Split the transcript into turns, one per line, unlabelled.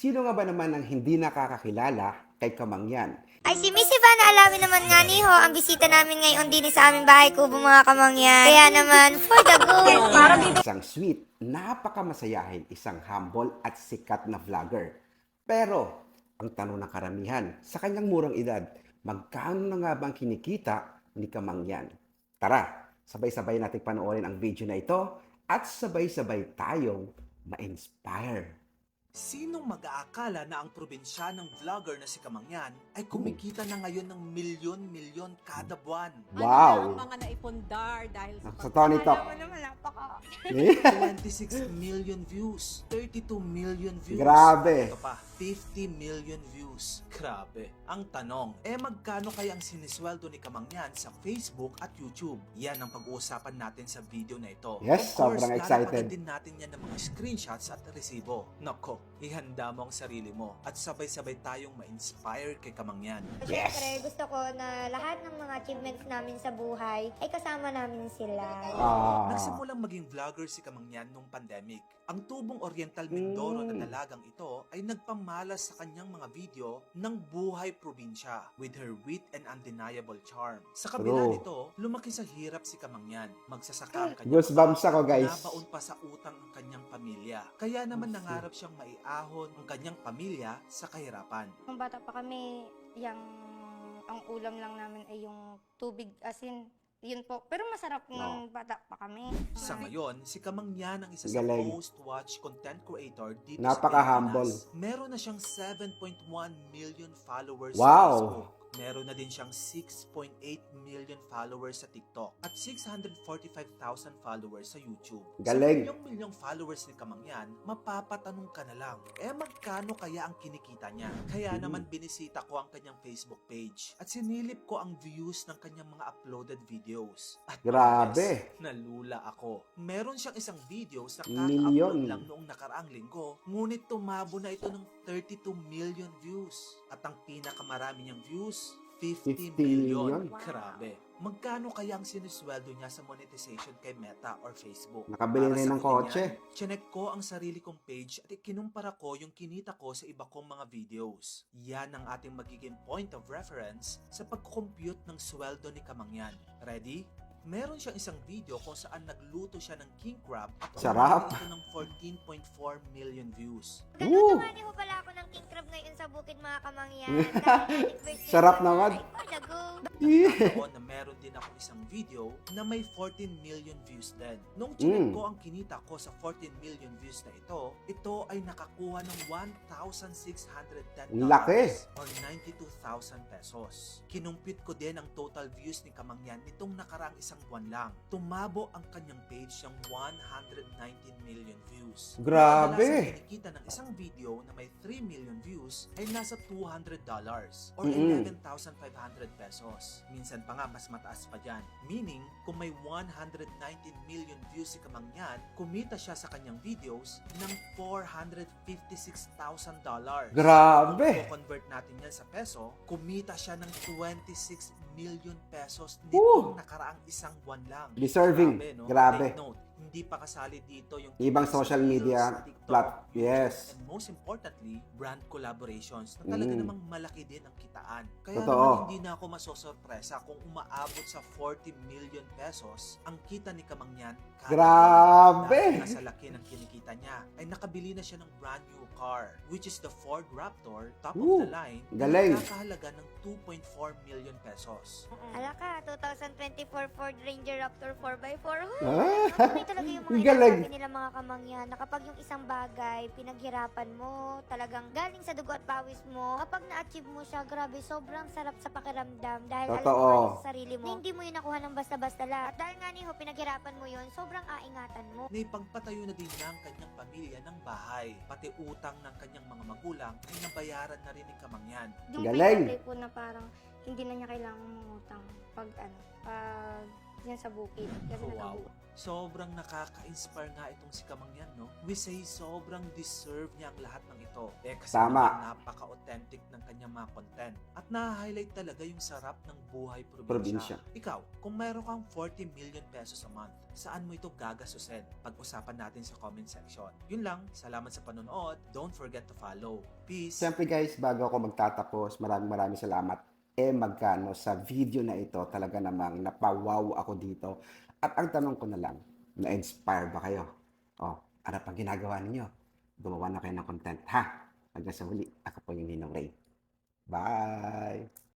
Sino nga ba naman ang hindi nakakakilala kay Kamangyan?
Ay, si Miss Ivana alamin naman nga ni Ho, ang bisita namin ngayon din sa aming bahay kubo mga kamangyan. Kaya naman, for the go!
Isang sweet, napakamasayahin, isang humble at sikat na vlogger. Pero, ang tanong ng karamihan, sa kanyang murang edad, magkano na nga bang kinikita ni Kamangyan? Tara, sabay-sabay natin panoorin ang video na ito at sabay-sabay tayong ma-inspire.
Sinong mag-aakala na ang probinsyanang vlogger na si Kamangyan ay kumikita na ngayon ng milyon-milyon kada buwan?
Wow!
Ano na ang mga naipundar dahil sa
Sa Tony Talk.
Alam mo naman.
26 million views, 32 million views.
Grabe.
Ito pa, 50 million views. Grabe. Ang tanong, eh magkano kaya ang sinisweldo ni Kamangyan sa Facebook at YouTube? Yan ang pag-uusapan natin sa video na ito.
Yes,
of course,
sobrang excited.
din natin yan ng mga screenshots at resibo. Nako, ihanda mo ang sarili mo at sabay-sabay tayong ma-inspire kay Kamangyan.
Yes.
Siyempre, gusto ko na lahat ng mga achievements namin sa buhay ay kasama namin sila.
Ah,
Nagsimulang maging vlogger si Kamangyan nung pandemic. Ang tubong Oriental Mindoro na dalagang ito ay nagpamalas sa kanyang mga video ng buhay probinsya with her wit and undeniable charm. Sa kabila
True.
nito, lumaki sa hirap si Kamangyan. Magsasaka ang kanyang
Goosebumps ako, guys.
Nabaon pa sa utang ang kanyang pamilya. Kaya naman nangarap siyang maiahon ang kanyang pamilya sa kahirapan.
Nung bata pa kami, yung ang ulam lang namin ay yung tubig asin. Yun po. Pero masarap nung bata pa kami.
Sa ngayon, si Kamangyan ang isa sa most watched content creator dito
Napaka-humble.
sa Pilipinas. Meron na siyang 7.1 million followers
Wow.
sa Facebook. Meron na din siyang 6.8 million followers sa TikTok at 645,000 followers sa YouTube.
Galing.
Sa milyong-milyong followers ni Kamangyan, mapapatanong ka na lang, eh magkano kaya ang kinikita niya? Kaya
Mm.
naman binisita ko ang kanyang Facebook page at sinilip ko ang views ng kanyang mga uploaded videos. At
Grabe.
yes, nalula ako. Meron siyang isang video sa kaka-upload lang noong nakaraang linggo, ngunit tumabo na ito ng 32 million views. At ang pinakamarami niyang views, 50,
50
million.
million?
Grabe. Magkano kaya ang sinisweldo niya sa monetization kay Meta or Facebook?
Nakabili rin ng kotse.
Chinek ko ang sarili kong page at ikinumpara ko yung kinita ko sa iba kong mga videos. Yan ang ating magiging point of reference sa pag-compute ng sweldo ni Kamangyan. Ready? Meron siyang isang video kung saan nagluto siya ng king crab at
Sarap.
umabot ito ng 14.4 million views.
Nagluto
Woo!
nga ni Ho pala ako ng king crab ngayon sa bukid mga kamangyan. Dahil birthday
Sarap
ko.
naman.
Ay, for the go!
Noon na din ako isang video na may 14 million views din. Nung chinek
Mm.
ko ang kinita ko sa 14 million views na ito, ito ay nakakuha ng 1,610
Laki.
or 92,000 pesos. Kinumpit ko din ang total views ni Kamangyan nitong nakaraang isang buwan lang. Tumabo ang kanyang page ng 119 million views.
Grabe.
Kinikita ng isang video na may 3 million views ay nasa $200 or
Mm-mm.
11,500 pesos. Minsan pa nga mas mataas pa dyan. Meaning, kung may 119 million views si Kamangyan, kumita siya sa kanyang videos ng $456,000.
Grabe.
Kung convert natin yan sa peso, kumita siya ng 26 million pesos nitong nakaraang isang buwan lang.
Deserving. Grabe.
Take note, hindi pa kasali dito yung
Ibang social media
TikTok,
plat-
YouTube,
yes.
And most importantly, brand collaborations na talaga
Mm.
namang malaki din ang kitaan. Kaya
Totoo.
naman hindi na ako masosorpresa kung umaabot sa 40 million pesos ang kita ni Kamangyan.
Grabe.
sa laki ng kinikita niya, ay nakabili na siya ng brand new car, which is the Ford Raptor, top
Woo!
of the line,
Galing.
na nagkakahalaga ng 2.4 million pesos.
Ala ka, 2024 Ford Ranger Raptor 4x4. Huh?
Ah,
Tunay talaga yung mga
Galing.
inasabi nila mga kamangyan na kapag yung isang bagay, pinaghirapan mo, talagang galing sa dugo at pawis mo, kapag na-achieve mo siya, grabe, sobrang sarap sa pakiramdam dahil alam
Totoo.
mo nga sa sarili mo, na hindi mo yun nakuha ng basta-basta lang. At dahil nga ni Ho, pinaghirapan mo yun, sobrang aingatan mo.
Naipagpatayo na din niya ang kanyang pamilya ng bahay, pati utang ng kanyang mga magulang ay nabayaran na rin ni Kamangyan.
Yung
Galing.
pay po na parang hindi na niya kailangan mangutang pag ano, pag yan sa bukid. Kasi
Oh, wow.
nagabu-
Sobrang nakaka-inspire nga itong si Kamangyan, no? We say sobrang deserve niya ang lahat ng ito. Eh kasi
Tama.
napaka-authentic ng kanyang mga content. At na-highlight talaga yung sarap ng buhay probinsya.
Probinsya.
Ikaw, kung mayroon kang 40 million pesos a month, saan mo ito gagastusin? Pag-usapan natin sa comment section. Yun lang, salamat sa panonood. Don't forget to follow. Peace!
Siyempre guys, bago ako magtatapos, maraming maraming salamat. Eh magkano sa video na ito talaga namang napawaw ako dito. At ang tanong ko na lang, na-inspire ba kayo? O, ano pa ginagawa ninyo? Gumawa na kayo ng content, ha? Hanggang sa huli, ako po yung Ninong Ray. Bye!